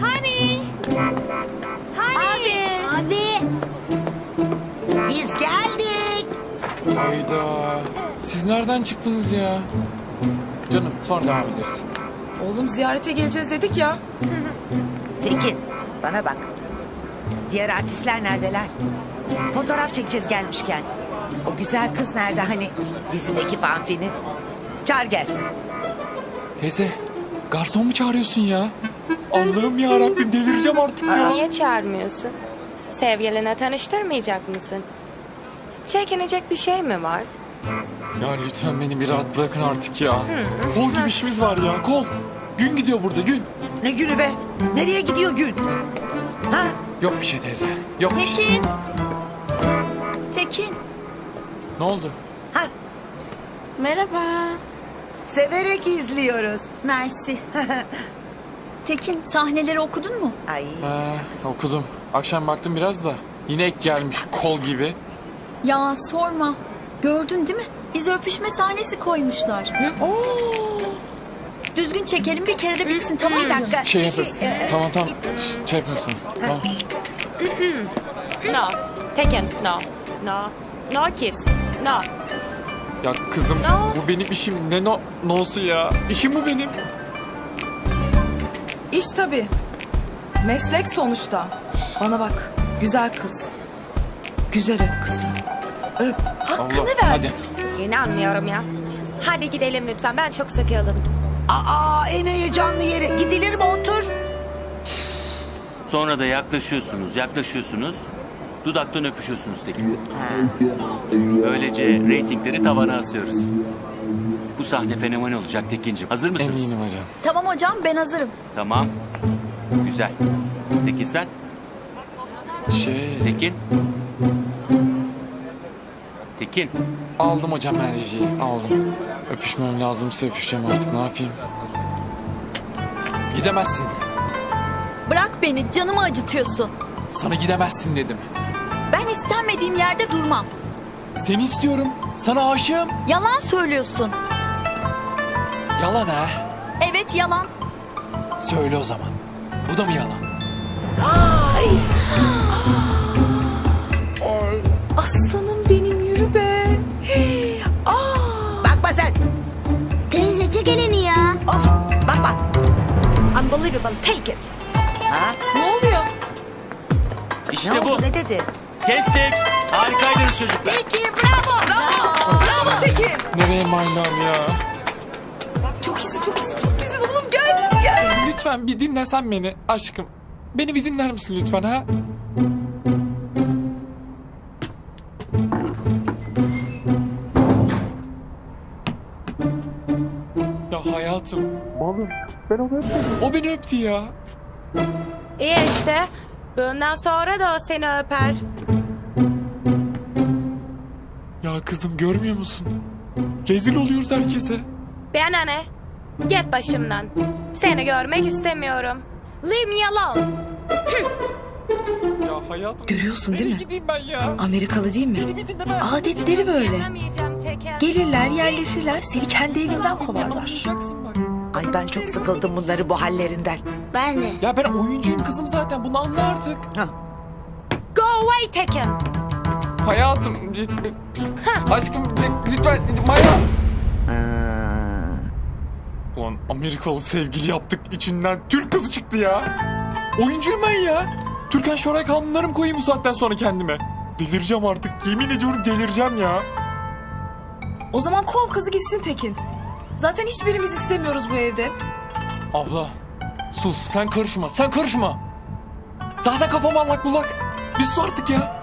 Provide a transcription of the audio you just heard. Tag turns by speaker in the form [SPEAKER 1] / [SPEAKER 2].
[SPEAKER 1] Honey. Honey.
[SPEAKER 2] Abi.
[SPEAKER 3] Biz geldik.
[SPEAKER 4] Hayda. Siz nereden çıktınız ya? Canım sonra devam ederiz.
[SPEAKER 5] Oğlum ziyarete geleceğiz dedik ya.
[SPEAKER 3] Tekin bana bak. Diğer artistler neredeler? Fotoğraf çekeceğiz gelmişken. O güzel kız nerede hani dizideki fanfini? Çağır gelsin.
[SPEAKER 4] Teyze garson mu çağırıyorsun ya? Allah'ım ya Rabbim delireceğim artık ya.
[SPEAKER 1] Niye çağırmıyorsun? Sevgiline tanıştırmayacak mısın? Çekinecek bir şey mi var?
[SPEAKER 4] Ya lütfen beni bir rahat bırakın artık ya. Kol gibi işimiz var ya kol. Gün gidiyor burada gün.
[SPEAKER 3] Ne günü be? Nereye gidiyor gün? Ha?
[SPEAKER 4] Yok bir şey teyze. Yok bir şey.
[SPEAKER 2] Tekin. Tekin.
[SPEAKER 4] Ne oldu?
[SPEAKER 3] Ha?
[SPEAKER 2] Merhaba.
[SPEAKER 3] Severek izliyoruz.
[SPEAKER 2] Mersi. Tekin sahneleri okudun mu?
[SPEAKER 3] Ay güzel kız.
[SPEAKER 4] okudum. Akşam baktım biraz da. Yine ek gelmiş kol gibi.
[SPEAKER 2] Ya sorma. Gördün değil mi? Bize öpüşme sahnesi koymuşlar. Oo. Düzgün çekelim bir kere de bitsin tamam
[SPEAKER 3] Bir
[SPEAKER 2] mı
[SPEAKER 3] dakika.
[SPEAKER 4] Şey
[SPEAKER 3] bir
[SPEAKER 4] yaparız.
[SPEAKER 3] e,
[SPEAKER 4] tamam tamam. Şey yapıyorum sana. Tamam.
[SPEAKER 1] No. Tekin, no. No. No kiss. No.
[SPEAKER 4] Ya kızım
[SPEAKER 1] No.
[SPEAKER 4] bu benim işim. Ne no, nosu ya? İşim bu benim.
[SPEAKER 5] İş tabii. Meslek sonuçta. Bana bak. Güzel kız. Güzel öp kızım. Öp. Hakkını
[SPEAKER 4] Allah,
[SPEAKER 5] ver.
[SPEAKER 4] hadi.
[SPEAKER 1] İnanmıyorum ya. Hadi gidelim lütfen. Ben çok sıkıldım.
[SPEAKER 3] Aa en heyecanlı yere. Gidilir mi otur?
[SPEAKER 6] Sonra da yaklaşıyorsunuz, yaklaşıyorsunuz. Dudaktan öpüşüyorsunuz Tekin. Böylece reytingleri tavana asıyoruz. Bu sahne fenomen olacak Tekin'cim. Hazır mısınız?
[SPEAKER 4] Eminim hocam.
[SPEAKER 2] Tamam hocam ben hazırım.
[SPEAKER 6] Tamam. Güzel. Tekin sen?
[SPEAKER 4] Şey
[SPEAKER 6] Tekin? Tekin.
[SPEAKER 4] aldım hocam ben rejiyi. Aldım. Öpüşmem lazımsa öpüşeceğim artık. Ne yapayım? Gidemezsin.
[SPEAKER 2] Bırak beni canımı acıtıyorsun.
[SPEAKER 4] Sana gidemezsin dedim.
[SPEAKER 2] Ben istenmediğim yerde durmam.
[SPEAKER 4] Seni istiyorum. Sana aşığım.
[SPEAKER 2] Yalan söylüyorsun.
[SPEAKER 4] Yalan ha.
[SPEAKER 2] Evet yalan.
[SPEAKER 4] Söyle o zaman. Bu da mı yalan?
[SPEAKER 5] Aslanım benim yürü be.
[SPEAKER 3] Bakma sen.
[SPEAKER 7] Teyze çek elini ya.
[SPEAKER 3] Of bakma.
[SPEAKER 1] Unbelievable. Take it.
[SPEAKER 3] Ha?
[SPEAKER 5] Ne oluyor?
[SPEAKER 3] Ne
[SPEAKER 6] İşte bu.
[SPEAKER 3] oldu ne dedi?
[SPEAKER 6] Kestik. Harikaydınız çocuklar.
[SPEAKER 3] Peki bravo.
[SPEAKER 5] Bravo Tekin.
[SPEAKER 4] Nereye maylam ya? Lütfen bir dinlesen beni aşkım. Beni bir dinler misin lütfen ha? Ya hayatım. Balım. Ben onu öpmedim. O beni öptü ya.
[SPEAKER 1] İyi işte. Bundan sonra da o seni öper.
[SPEAKER 4] Ya kızım görmüyor musun? Rezil oluyoruz herkese.
[SPEAKER 1] Bana ne? Git başımdan. Seni görmek istemiyorum. Leave me alone.
[SPEAKER 4] Ya hayatım.
[SPEAKER 5] Görüyorsun değil mi?
[SPEAKER 4] gideyim ben ya?
[SPEAKER 5] Amerikalı değil mi?
[SPEAKER 4] Beni bir dinle ben.
[SPEAKER 5] Adetleri böyle.
[SPEAKER 1] Dinlemeyeceğim.
[SPEAKER 5] Gelirler yerleşirler seni kendi evinden kovarlar.
[SPEAKER 4] Anlayacaksın bak.
[SPEAKER 3] Ay ben çok sıkıldım bunları bu hallerinden.
[SPEAKER 7] Ben de.
[SPEAKER 4] Ya ben oyuncuyum kızım zaten bunu anla artık.
[SPEAKER 3] Ha.
[SPEAKER 1] Go away Tekin.
[SPEAKER 4] Hayatım. Aşkım lütfen Maya. Ulan Amerikalı sevgili yaptık içinden Türk kızı çıktı ya. Oyuncuyum ben ya. Türkan Şoray kanunları mı koyayım bu saatten sonra kendime? Delireceğim artık. Yemin ediyorum delireceğim ya.
[SPEAKER 5] O zaman kov kızı gitsin Tekin. Zaten hiçbirimiz istemiyoruz bu evde.
[SPEAKER 4] Abla sus sen karışma sen karışma. Zaten kafam allak bullak. Bir sus artık ya.